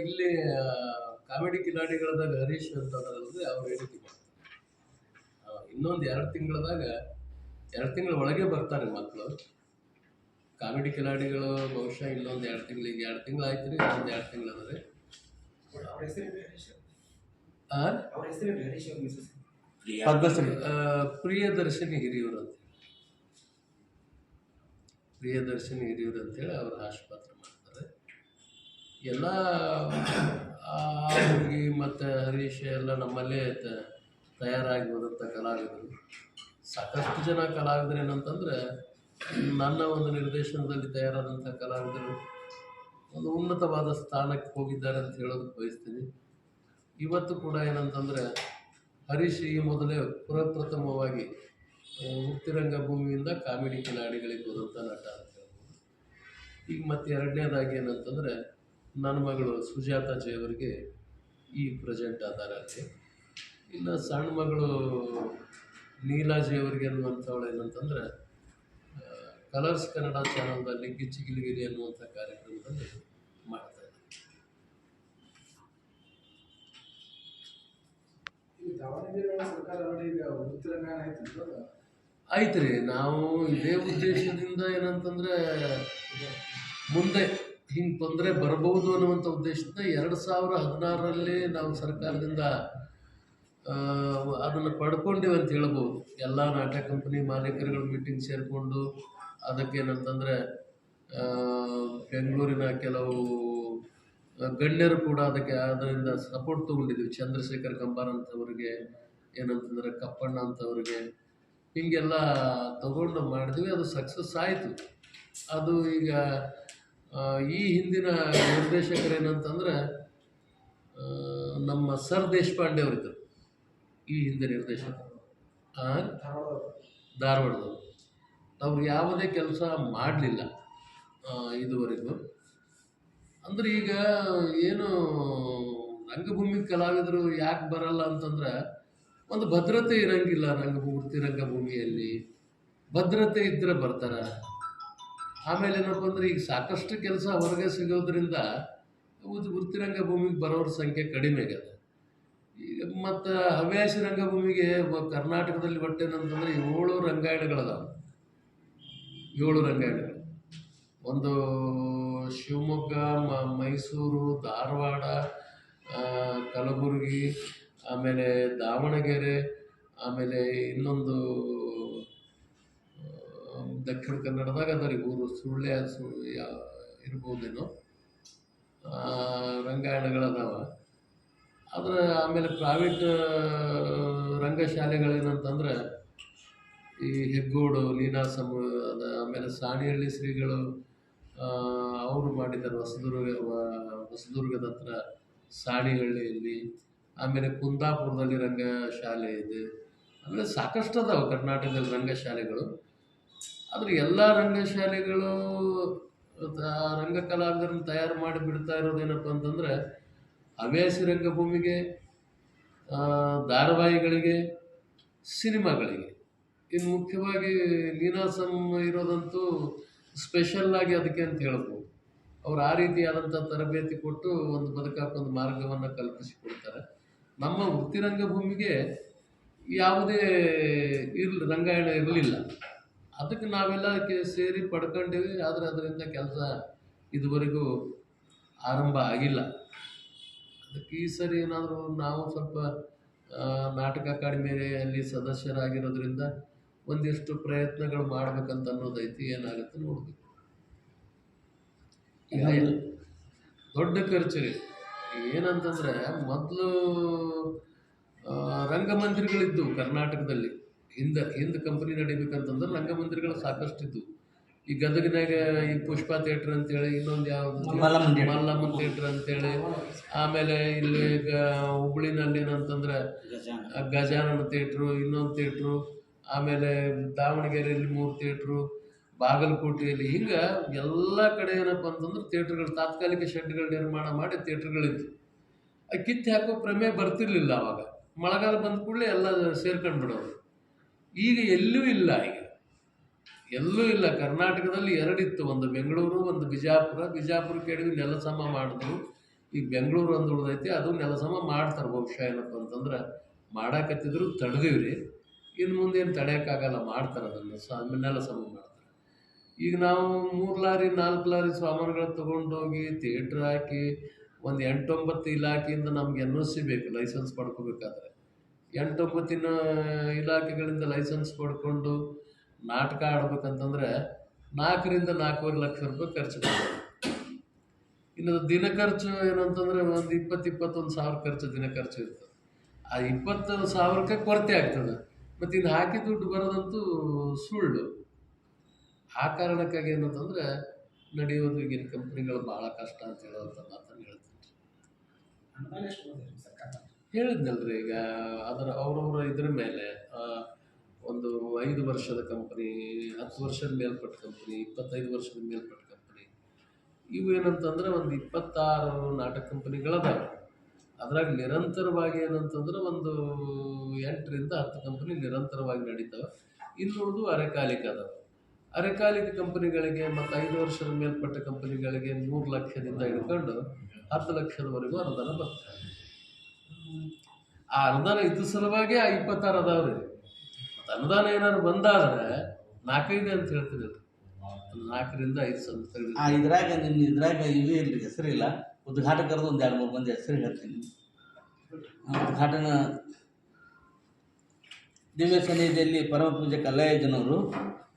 ಇಲ್ಲಿ ಕಾಮಿಡಿ ಕಿಲಾಡಿಗಳದಾಗ ಹರೀಶ್ ಅಂತ ಅವ್ರು ಹೇಳಿಕೆ ಇನ್ನೊಂದು ಎರಡು ತಿಂಗಳದಾಗ ಎರಡು ತಿಂಗಳ ಒಳಗೆ ಬರ್ತಾರೆ ಮಕ್ಕಳು ಕಾಮಿಡಿ ಕಿಲಾಡಿಗಳು ಬಹುಶಃ ಇನ್ನೊಂದು ಎರಡು ತಿಂಗಳಿಗೆ ಎರಡು ತಿಂಗಳು ಆಯ್ತು ರೀ ಇನ್ನೊಂದು ಎರಡು ತಿಂಗಳು ಆ, ಪ್ರಿಯದರ್ಶಿನಿ. ಹಿರಿಯೂರು ಅಂತ ಪ್ರಿಯದರ್ಶಿನಿ ಹಿರಿಯೂರು ಅಂತೇಳಿ ಅವ್ರ ಆಶೀರ್ವಾದ ಮಾಡ್ತಾರೆ. ಎಲ್ಲ ಹುಡುಗಿ ಮತ್ತು ಹರೀಶ್ ಎಲ್ಲ ನಮ್ಮಲ್ಲೇ ತ- ತಯಾರಾಗಿ ಹೋದಂಥ ಕಲಾವಿದರು. ಸಾಕಷ್ಟು ಜನ ಕಲಾವಿದರು ಏನಂತಂದ್ರೆ, ನನ್ನ ಒಂದು ನಿರ್ದೇಶನದಲ್ಲಿ ತಯಾರಾದಂಥ ಕಲಾವಿದರು ಒಂದು ಉನ್ನತವಾದ ಸ್ಥಾನಕ್ಕೆ ಹೋಗಿದ್ದಾರೆ ಅಂತ ಹೇಳೋದಕ್ಕೆ ಬಯಸ್ತೀನಿ. ಇವತ್ತು ಕೂಡ ಏನಂತಂದರೆ, ಹರೀಶ್ ಈ ಮೊದಲೇ ಪುರಪ್ರಥಮವಾಗಿ ಉತ್ತಿರಂಗ ಭೂಮಿಯಿಂದ ಕಾಮಿಡಿ ಕಿಲಾಡಿಗಳಿಗೆ ಹೋದಂಥ ನಟ ಅಂತ ಹೇಳ್ಬೋದು. ಈಗ ಮತ್ತೆ ಎರಡನೇದಾಗಿ ಏನಂತಂದರೆ ನನ್ನ ಮಗಳು ಸುಜಾತ ಜಿ ಅವರಿಗೆ ಈ ಪ್ರೆಸೆಂಟ್ ಆಧಾರ ಅಲ್ಲಿ ಇಲ್ಲ ಸಣ್ಣ ಮಗಳು ನೀಲಾಜಿ ಅವರಿಗೆ ಅನ್ನುವಂಥವಳು ಏನಂತಂದರೆ ಕಲರ್ಸ್ ಕನ್ನಡ ಚಾನಲ್ದಲ್ಲಿ ಗಿಚ್ಚಿ ಗಿಲಿಗಿರಿ ಅನ್ನುವಂಥ ಕಾರ್ಯಕ್ರಮದಲ್ಲಿ ಮಾಡ್ತಾ ಇದ್ದಾರೆ ಆಯ್ತು ರೀ ನಾವು ಇದೇ ಉದ್ದೇಶದಿಂದ ಏನಂತಂದ್ರೆ ಮುಂದೆ ಹಿಂಗೆ ತೊಂದರೆ ಬರಬಹುದು ಅನ್ನುವಂಥ ಉದ್ದೇಶದಿಂದ ಎರಡು ಸಾವಿರ ಹದಿನಾರರಲ್ಲಿ ನಾವು ಸರ್ಕಾರದಿಂದ ಅದನ್ನು ಪಡ್ಕೊಂಡಿವಿ ಅಂತ ಹೇಳ್ಬೋದು. ಎಲ್ಲ ನಾಟಕ ಕಂಪನಿ ಮಾಲೀಕರುಗಳ ಮೀಟಿಂಗ್ ಸೇರಿಕೊಂಡು ಅದಕ್ಕೇನಂತಂದರೆ ಬೆಂಗಳೂರಿನ ಕೆಲವು ಗಣ್ಯರು ಕೂಡ ಅದಕ್ಕೆ ಅದರಿಂದ ಸಪೋರ್ಟ್ ತೊಗೊಂಡಿದ್ದೀವಿ ಚಂದ್ರಶೇಖರ್ ಕಂಬಾರ್ ಅಂತವ್ರಿಗೆ, ಏನಂತಂದರೆ ಕಪ್ಪಣ್ಣ ಅಂತವ್ರಿಗೆ. ಹೀಗೆಲ್ಲ ತಗೊಂಡು ಮಾಡಿದ್ವಿ. ಅದು ಸಕ್ಸಸ್ ಆಯಿತು. ಅದು ಈಗ ಈ ಹಿಂದಿನ ನಿರ್ದೇಶಕರೇನಂತಂದ್ರೆ ನಮ್ಮ ಸರ್ ದೇಶಪಾಂಡೆ ಅವರಿದ್ದರು. ಈ ಹಿಂದೆ ನಿರ್ದೇಶಕ ಧಾರವಾಡದವರು. ಅವ್ರು ಯಾವುದೇ ಕೆಲಸ ಮಾಡಲಿಲ್ಲ ಇದುವರೆಗೂ. ಅಂದ್ರೆ ಈಗ ಏನು, ರಂಗಭೂಮಿ ಕಲಾವಿದರು ಯಾಕೆ ಬರಲ್ಲ ಅಂತಂದ್ರೆ, ಒಂದು ಭದ್ರತೆ ಇರಂಗಿಲ್ಲ ರಂಗಭೂಮಿ ರಂಗಭೂಮಿಯಲ್ಲಿ. ಭದ್ರತೆ ಇದ್ದರೆ ಬರ್ತಾರೆ. ಆಮೇಲೆ ಏನಪ್ಪ ಅಂದ್ರೆ ಈಗ ಸಾಕಷ್ಟು ಕೆಲಸ ಹೊರಗೆ ಸಿಗೋದ್ರಿಂದ ವೃತ್ತಿ ರಂಗಭೂಮಿಗೆ ಬರೋರ ಸಂಖ್ಯೆ ಕಡಿಮೆ ಆಗ್ಯದ. ಈಗ ಮತ್ತು ಹವ್ಯಾಸಿ ರಂಗಭೂಮಿಗೆ ಕರ್ನಾಟಕದಲ್ಲಿ ಒಟ್ಟೇನಂತಂದ್ರೆ ಏಳು ರಂಗಾಯಣಗಳದಾವ. ಏಳು ರಂಗಾಯಣಗಳು. ಒಂದು ಶಿವಮೊಗ್ಗ ಮೈಸೂರು, ಧಾರವಾಡ ಕಲಬುರಗಿ, ಆಮೇಲೆ ದಾವಣಗೆರೆ, ಆಮೇಲೆ ಇನ್ನೊಂದು ದಕ್ಷಿಣ ಕನ್ನಡದಾಗ ಅದ ರೀ ಊರು ಸುಳ್ಳೆ ಸು ಇರ್ಬೋದೇನೋ. ರಂಗಾಯಣಗಳದಾವ. ಅದರ ಆಮೇಲೆ ಪ್ರೈವೇಟ್ ರಂಗಶಾಲೆಗಳೇನಂತಂದ್ರೆ, ಈ ಹೆಗ್ಗೋಡು ನೀನಾಸಂ ಅದ ಆಮೇಲೆ ಸಾಣಿಹಳ್ಳಿ ಶ್ರೀಗಳು ಅವರು ಮಾಡಿದ್ದಾರೆ ಹೊಸದುರ್ಗ ಹೊಸದುರ್ಗದ ಹತ್ರ ಸಾಣಿಹಳ್ಳಿಯಲ್ಲಿ. ಆಮೇಲೆ ಕುಂದಾಪುರದಲ್ಲಿ ರಂಗಶಾಲೆ ಇದೆ. ಆಮೇಲೆ ಸಾಕಷ್ಟು ಅದಾವೆ ಕರ್ನಾಟಕದಲ್ಲಿ ರಂಗಶಾಲೆಗಳು. ಆದರೆ ಎಲ್ಲ ರಂಗಶಾಲೆಗಳು ರಂಗ ಕಲಾವಿದರನ್ನು ತಯಾರು ಮಾಡಿ ಬಿಡ್ತಾ ಇರೋದೇನಪ್ಪ ಅಂತಂದ್ರೆ ಹವ್ಯಾಸಿ ರಂಗಭೂಮಿಗೆ ಧಾರಾವಾಹಿಗಳಿಗೆ, ಸಿನಿಮಾಗಳಿಗೆ. ಇನ್ನು ಮುಖ್ಯವಾಗಿ ಲೀನಾಸಂ ಇರೋದಂತೂ ಸ್ಪೆಷಲ್ ಆಗಿ ಅದಕ್ಕೆ ಅಂತ ಹೇಳ್ಬೋದು. ಅವ್ರು ಆ ರೀತಿಯಾದಂಥ ತರಬೇತಿ ಕೊಟ್ಟು ಒಂದು ಬದುಕಾಕೊಂದು ಮಾರ್ಗವನ್ನು ಕಲ್ಪಿಸಿಕೊಡ್ತಾರೆ. ನಮ್ಮ ವೃತ್ತಿರಂಗಭೂಮಿಗೆ ಯಾವುದೇ ಇರ್ಲಿ, ರಂಗಾಯಣ ಇರಲಿಲ್ಲ. ಅದಕ್ಕೆ ನಾವೆಲ್ಲ ಸೇರಿ ಪಡ್ಕೊಂಡಿವಿ ಆದರೆ ಅದರಿಂದ ಕೆಲಸ ಇದುವರೆಗೂ ಆರಂಭ ಆಗಿಲ್ಲ. ಅದಕ್ಕೆ ಈ ಸರಿ ಏನಾದರೂ ನಾವು ಸ್ವಲ್ಪ ನಾಟಕ ಅಕಾಡೆಮಿಯಲ್ಲಿ ಸದಸ್ಯರಾಗಿರೋದ್ರಿಂದ ಒಂದಿಷ್ಟು ಪ್ರಯತ್ನಗಳು ಮಾಡ್ಬೇಕಂತ ಅನ್ನೋದೈತಿ ಏನಾಗುತ್ತೆ ನೋಡ್ಬೇಕು. ದೊಡ್ಡ ಖರ್ಚು ರೀ ಏನಂತಂದ್ರೆ ಮೊದಲು ರಂಗಮಂದಿರಗಳಿದ್ದವು ಕರ್ನಾಟಕದಲ್ಲಿ. ಹಿಂದೆ ಹಿಂದೆ ಕಂಪನಿ ನಡಿಬೇಕಂತಂದ್ರೆ ರಂಗಮಂದಿರಗಳು ಸಾಕಷ್ಟು ಇದ್ದವು ಈ ಗದಗಿನಾಗ ಈ ಪುಷ್ಪ ಥಿಯೇಟ್ರ್ ಅಂತೇಳಿ ಇನ್ನೊಂದು ಯಾವುದು? ಮಲ್ಲಮ್ಮನ್ ಥಿಯೇಟರ್. ಅಂತೇಳಿ. ಆಮೇಲೆ ಇಲ್ಲಿ ಗ ಹುಬ್ಳಿನಲ್ಲಿ ಏನಂತಂದ್ರೆ ಗಜಾನನ. ಥಿಯೇಟ್ರು ಇನ್ನೊಂದು ಥಿಯೇಟ್ರು. ಆಮೇಲೆ ದಾವಣಗೆರೆಯಲ್ಲಿ ಮೂರು ಥಿಯೇಟ್ರು ಬಾಗಲಕೋಟೆಯಲ್ಲಿ ಹಿಂಗೆ ಎಲ್ಲ ಕಡೆ ಏನಪ್ಪ ಅಂತಂದ್ರೆ ಥಿಯೇಟ್ರ್ಗಳು ತಾತ್ಕಾಲಿಕ ಶೆಡ್ಗಳು ನಿರ್ಮಾಣ ಮಾಡಿ ಥಿಯೇಟ್ರ್ಗಳಿತ್ತು ಆ ಕಿತ್ತು ಹಾಕೋ ಪ್ರಮೇಯ ಬರ್ತಿರ್ಲಿಲ್ಲ ಅವಾಗ. ಮಳೆಗಾಲ ಬಂದ ಕೂಡಲೇ ಎಲ್ಲ ಸೇರ್ಕೊಂಡು ಬಿಡೋರು ಈಗ ಎಲ್ಲೂ ಇಲ್ಲ ಈಗ. ಎಲ್ಲೂ ಇಲ್ಲ. ಕರ್ನಾಟಕದಲ್ಲಿ ಎರಡಿತ್ತು. ಒಂದು ಬೆಂಗಳೂರು, ಒಂದು ಬಿಜಾಪುರ. ಬಿಜಾಪುರ ಕೆಡವಿ ನೆಲಸಮ ಮಾಡಿದ್ರು. ಈಗ ಬೆಂಗಳೂರು ಒಂದು ಉಳಿದೈತಿ ಅದು ನೆಲಸಮ ಮಾಡ್ತಾರೆ ಬಹುಶಃ ಏನಪ್ಪ ಅಂತಂದ್ರೆ, ಮಾಡಾಕತ್ತಿದ್ರು, ತಡೆದಿವ್ರಿ. ಇನ್ನು ಮುಂದೆ ಏನು ತಡೆಯೋಕ್ಕಾಗಲ್ಲ, ಮಾಡ್ತಾರೆ ಅದನ್ನು. ಸ, ನೆಲಸಮ ಮಾಡ್ತಾರೆ. ಈಗ ನಾವು ಮೂರು ಲಾರಿ, ನಾಲ್ಕು ಲಾರಿ ಸಾಮಾನುಗಳು ತೊಗೊಂಡೋಗಿ ಥಿಯೇಟ್ರ್ ಹಾಕಿ, ಒಂದು ಎಂಟೊಂಬತ್ತು ಇಲಾಖೆಯಿಂದ ನಮ್ಗೆ ಎನ್ ಒ ಸಿ ಬೇಕು, ಲೈಸೆನ್ಸ್ ಪಡ್ಕೋಬೇಕಾದ್ರೆ. ಎಂಟೊಂಬತ್ತಿನ ಇಲಾಖೆಗಳಿಂದ ಲೈಸೆನ್ಸ್ ಪಡ್ಕೊಂಡು ನಾಟಕ ಆಡ್ಬೇಕಂತಂದ್ರೆ ನಾಲ್ಕರಿಂದ ನಾಲ್ಕೂವರೆ ಲಕ್ಷ ರೂಪಾಯಿ ಖರ್ಚು ಬರ್ತದೆ ಇನ್ನು ದಿನ ಖರ್ಚು ಏನಂತಂದ್ರೆ ಒಂದು ಇಪ್ಪತ್ತು, ಇಪ್ಪತ್ತೊಂದು ಸಾವಿರ ಖರ್ಚು, ದಿನ ಖರ್ಚು ಇರ್ತದೆ. ಆ ಇಪ್ಪತ್ತು ಸಾವಿರಕ್ಕೆ ಕೊರತೆ ಆಗ್ತದೆ. ಮತ್ತು ಇನ್ನು ಹಾಕಿ ದುಡ್ಡು ಬರೋದಂತೂ ಸುಳ್ಳು. ಆ ಕಾರಣಕ್ಕಾಗಿ ಏನಂತಂದ್ರೆ ನಡೆಯೋದು ಈಗಿನ ಕಂಪ್ನಿಗಳು ಭಾಳ ಕಷ್ಟ ಅಂತ ಹೇಳೋಂಥ ಮಾತನ್ನು ಹೇಳ್ತೀನಿ. ಹೇಳಿದ್ನಲ್ರಿ ಈಗ, ಅದರ ಅವ್ರವ್ರ ಇದ್ರ ಮೇಲೆ ಒಂದು ಐದು ವರ್ಷದ ಕಂಪ್ನಿ ಹತ್ತು ವರ್ಷದ ಮೇಲ್ಪಟ್ಟ ಕಂಪ್ನಿ ಇಪ್ಪತ್ತೈದು ವರ್ಷದ ಮೇಲ್ಪಟ್ಟ ಕಂಪ್ನಿ ಇವು ಏನಂತಂದ್ರೆ ಒಂದು ಇಪ್ಪತ್ತಾರು ನಾಟಕ ಕಂಪ್ನಿಗಳದಾವೆ ಅದ್ರಾಗ ನಿರಂತರವಾಗಿ ಏನಂತಂದ್ರೆ ಒಂದು ಎಂಟರಿಂದ ಹತ್ತು ಕಂಪನಿ ನಿರಂತರವಾಗಿ ನಡೀತಾವೆ. ಇನ್ನುಳಿದು ಅರೆಕಾಲಿಕ ಅದಾವೆ. ಅರೆಕಾಲಿಕ ಕಂಪನಿಗಳಿಗೆ ಮತ್ತು ಐದು ವರ್ಷದ ಮೇಲ್ಪಟ್ಟ ಕಂಪನಿಗಳಿಗೆ ಮೂರು ಲಕ್ಷದಿಂದ ಹಿಡ್ಕೊಂಡು ಹತ್ತು ಲಕ್ಷದವರೆಗೂ ಅನುದಾನ ಬರ್ತದೆ ಆ ಅನುದಾನ ಇದ್ದ ಸಲುವಾಗಿ ಆ ಇಪ್ಪತ್ತಾರು ಅದಾವ್ರಿ. ಮತ್ತು ಅನುದಾನ ಏನಾದ್ರು ಬಂದಾದ್ರೆ ನಾಲ್ಕೈದು ಅಂತ ಹೇಳ್ತೀನಿ ನಾಲ್ಕರಿಂದ ಐದು ಸಂಸ್ಥೆಗಳು ಆ ಇದ್ರಾಗ ನಿಮ್ಮ ಇದ್ರಾಗ ಇದು ಹೆಸರು ಹೆಸರಿಲ್ಲ ಉದ್ಘಾಟಕರದ್ದು ಒಂದು ಎರಡು ಮೂರು ಮಂದಿ ಹೆಸರು ಹೇಳ್ತೀನಿ. ಉದ್ಘಾಟನಾ ದಿವ್ಯ ಸನ್ನಿಧಿಯಲ್ಲಿ ಪರಮ ಪೂಜೆ ಕಲ್ಲಯ್ಯಜ್ಜನವರು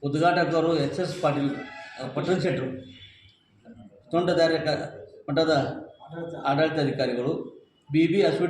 ಉದ್ಘಾಟಕರು ಎಚ್ ಎಸ್ ಪಾಟೀಲ್ ಆ, ಪಟ್ಟಣ ಮಠದ Tontadarya B B S O